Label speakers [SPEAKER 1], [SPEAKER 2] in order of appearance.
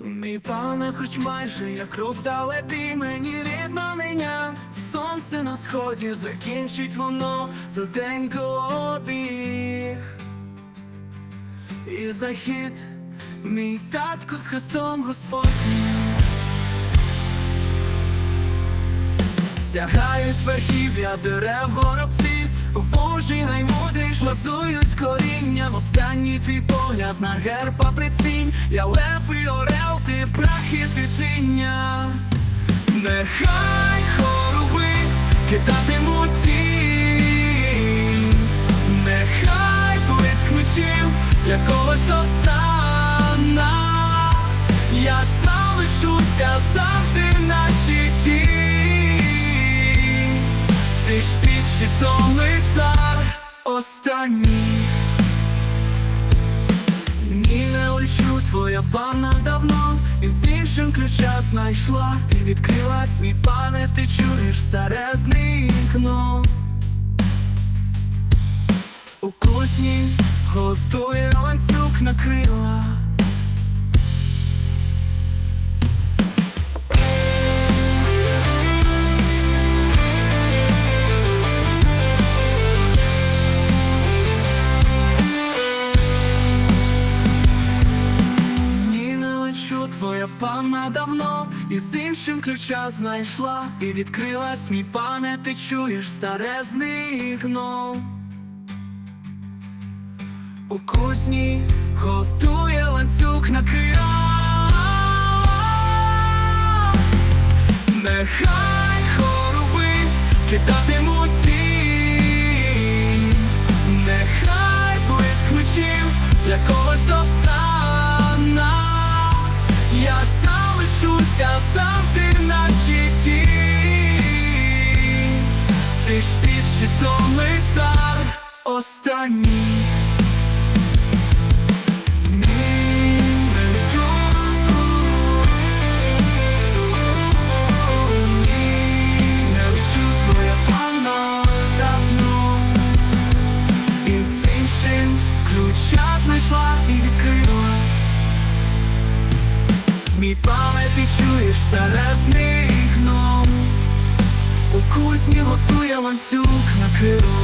[SPEAKER 1] Мій пане, хоч майже як рук далекий, мені рідна ниня Сонце на сході закінчить воно за день обіг. І захід, мій татко з хрестом Господнім. Сягають верхів'я дерев горобці, вожі наймудріш лазують корінням. Останній твій погляд на герба прицінь. Я лев і орел, ти прах і дитиня Нехай хорови кидатимуть тінь. Нехай блиск мечів для когось осана. Я залишуся завжди в нашій тіні. Ти ж під щитом останній ні, не лечу, твоя пана давно. Із іншим ключа знайшла. І відкрилась, мій пане, ти чуєш старезне вікно У кузні готує ланцюг на крила твоя пана давно Із іншим ключа знайшла І відкрилась, мій пане, ти чуєш старезний гном У кузні готує ланцюг на крила. Нехай хорови кидатимуть тінь Нехай блиск мечів для когось осана Ти ж під щитом лицар останній. Ключа знайшла і відкрилась Мій пане, ти чуєш старезний гном осні готує ланцюг на крилу